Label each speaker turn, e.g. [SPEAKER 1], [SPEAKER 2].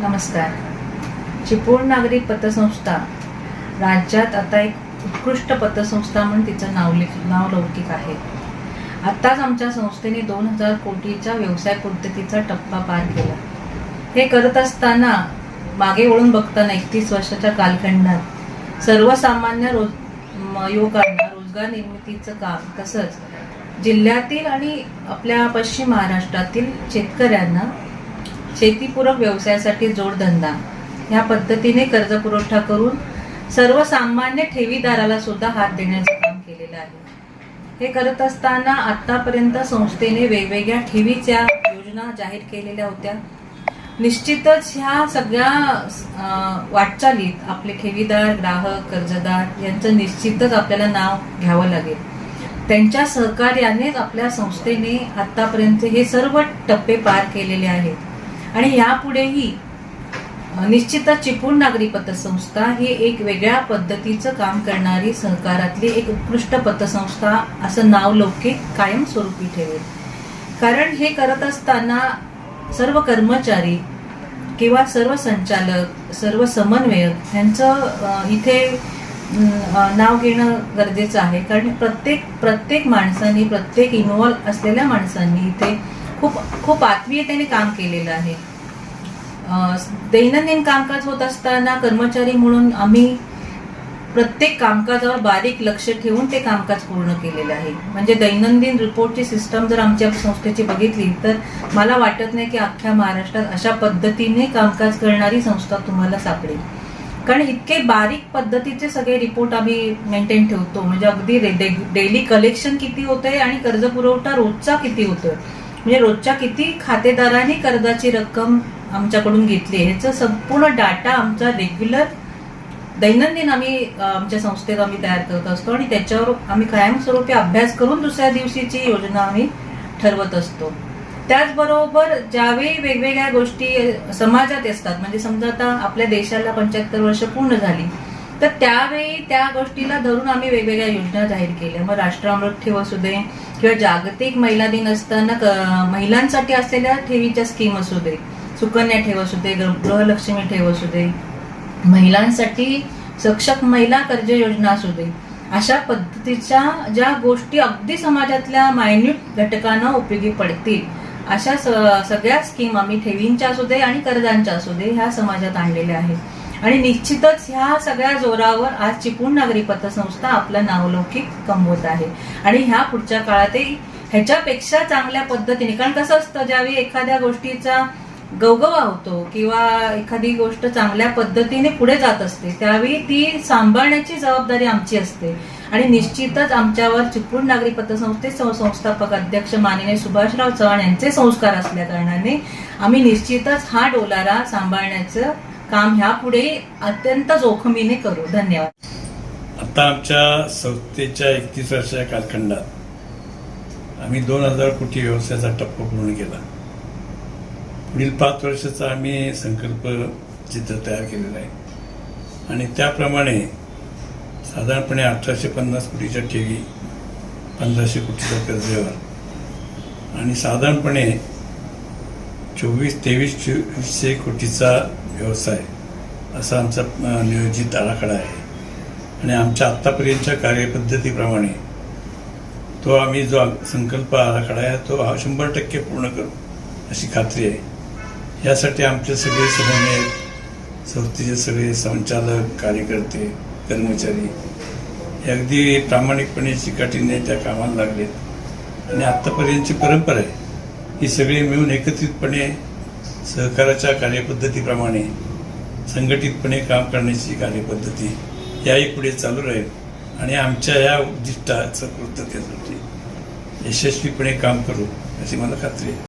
[SPEAKER 1] नमस्कार. चिपळूण नागरी पतसंस्था. राज्यात आता एक उत्कृष्ट पतसंस्था म्हणून तिचं नाव नावलौकिक आहे. आत्ताच आमच्या संस्थेने दोन हजार कोटीच्या व्यवसाय पद्धतीचा टप्पा पार केला. हे करत असताना मागे वळून बघताना एकतीस वर्षाच्या कालखंडात सर्वसामान्य रोज युवकांना रोजगार निर्मितीचं काम तसंच जिल्ह्यातील आणि आपल्या पश्चिम महाराष्ट्रातील शेतकऱ्यांना शेतीपूरक व्यवसायासाठी जोडधंदा. ह्या पद्धतीने कर्ज पुरवठा करून सर्वसामान्य ठेवीदाराला सुद्धा हात देण्याचं काम केलेलं आहे. हे करत असताना आतापर्यंत संस्थेने वेगवेगळ्या ठेवीच्या योजना जाहीर केलेल्या होत्या. निश्चितच ह्या सगळ्या वाटचालीत आपले ठेवीदार ग्राहक कर्जदार यांचं निश्चितच आपल्याला नाव घ्यावं लागेल. त्यांच्या सहकार्यानेच आपल्या संस्थेने आतापर्यंत हे सर्व टप्पे पार केलेले आहेत. आणि यापुढेही निश्चितच चिपळूण नागरी पतसंस्था ही एक वेगळ्या पद्धतीचं काम करणारी सहकारातली एक उत्कृष्ट पतसंस्था असं नाव लौकिक कायमस्वरूपी ठेवेल. कारण हे करत असताना सर्व कर्मचारी किंवा सर्व संचालक सर्व समन्वयक यांचं इथे नाव घेणं गरजेचं आहे. कारण प्रत्येक प्रत्येक माणसांनी प्रत्येक इन्व्हॉल्व असलेल्या माणसांनी इथे खूप खूप आत्मीयतेने काम केलेलं आहे. दैनंदिन कामकाज होत असताना कर्मचारी म्हणून आम्ही प्रत्येक कामकाजावर बारीक लक्ष ठेवून ते कामकाज पूर्ण केलेलं आहे. म्हणजे दैनंदिन रिपोर्टची सिस्टम जर आमच्या संस्थेची बघितली तर मला वाटत नाही की अख्ख्या महाराष्ट्रात अशा पद्धतीने कामकाज करणारी संस्था तुम्हाला सापडेल. कारण इतके बारीक पद्धतीचे सगळे रिपोर्ट आम्ही मेंटेन ठेवतो. म्हणजे अगदी डेली कलेक्शन किती होतंय आणि कर्ज पुरवठा रोजचा किती होतोय. म्हणजे रोजच्या किती खातेदारांनी कर्जाची रक्कम आमच्याकडून घेतली आहे ह्याचा संपूर्ण डाटा आमचा रेग्युलर दैनंदिन आम्ही आमच्या संस्थेत आम्ही तयार करत असतो आणि त्याच्यावर आम्ही कायमस्वरूपी अभ्यास करून दुसऱ्या दिवशीची योजना आम्ही ठरवत असतो. त्याचबरोबर ज्यावेळी वेगवेगळ्या गोष्टी समाजात असतात म्हणजे समजा आता आपल्या देशाला पंच्याहत्तर वर्ष पूर्ण झाली तर त्यावेळी त्या गोष्टीला धरून आम्ही वेगवेगळ्या योजना जाहीर केल्या. मग राष्ट्रामृत ठेव असू दे किंवा जागतिक महिला दिन असताना महिलांसाठी असलेल्या ठेवीच्या स्कीम असू दे सुकन्या ठेव असू दे गृहलक्ष्मी ठेव असू दे महिलांसाठी सक्षम महिला कर्ज योजना असू दे अशा पद्धतीच्या ज्या गोष्टी अगदी समाजातल्या मायन्यूट घटकांना उपयोगी पडतील अशा स- सगळ्या स्कीम आम्ही ठेवींच्या असू दे आणि कर्जांच्या असू दे ह्या समाजात आणलेल्या आहेत. आणि निश्चितच ह्या सगळ्या जोरावर आज चिपळूण नागरी पतसंस्था आपलं नावलौकिक कमवत आहे. आणि ह्या पुढच्या काळातही ह्याच्यापेक्षा चांगल्या पद्धतीने कारण कसं असतं ज्यावेळी एखाद्या गोष्टीचा गवगवा होतो किंवा एखादी गोष्ट चांगल्या पद्धतीने पुढे जात असते त्यावेळी ती सांभाळण्याची जबाबदारी आमची असते. आणि निश्चितच आमच्यावर चिपळूण नागरी पतसंस्थे संस्थापक अध्यक्ष माननीय सुभाषराव चव्हाण यांचे संस्कार असल्या कारणाने आम्ही निश्चितच हा डोलारा सांभाळण्याचं काम ह्यापुढे अत्यंत जोखमीने करू. धन्यवाद.
[SPEAKER 2] आता आमच्या संस्थेच्या एकतीस वर्षाच्या कालखंडात आम्ही दोन हजार कोटी व्यवसायाचा टप्पा पूर्ण केला. पुढील पाच वर्षाचा आम्ही संकल्प चित्र तयार केलेलं आहे. आणि त्याप्रमाणे साधारणपणे अठराशे पन्नास कोटीच्या ठेवी पंधराशे कोटीच्या कर्ज आणि साधारणपणे चोवीस तेवीस चोवीसशे कोटीचा व्यवसाय असा आमचा नियोजित आराखडा आहे. आणि आमच्या आत्तापर्यंतच्या कार्यपद्धतीप्रमाणे तो आम्ही जो संकल्प आराखडा आहे तो हा शंभर टक्के पूर्ण करू अशी खात्री आहे. यासाठी आमचे सगळे समन्वयक संस्थेचे सगळे संचालक कार्यकर्ते कर्मचारी हे अगदी प्रामाणिकपणे चिकाटीने त्या कामाला लागलेत. आणि आत्तापर्यंतची परंपरा आहे ही सगळी मिळून एकत्रितपणे सहकाराच्या कार्यपद्धतीप्रमाणे संघटितपणे काम करण्याची कार्यपद्धती याही पुढे चालू राहील आणि आमच्या या उद्दिष्टाचं कृतज्ञतेसाठी यशस्वीपणे काम करू अशी मला खात्री आहे.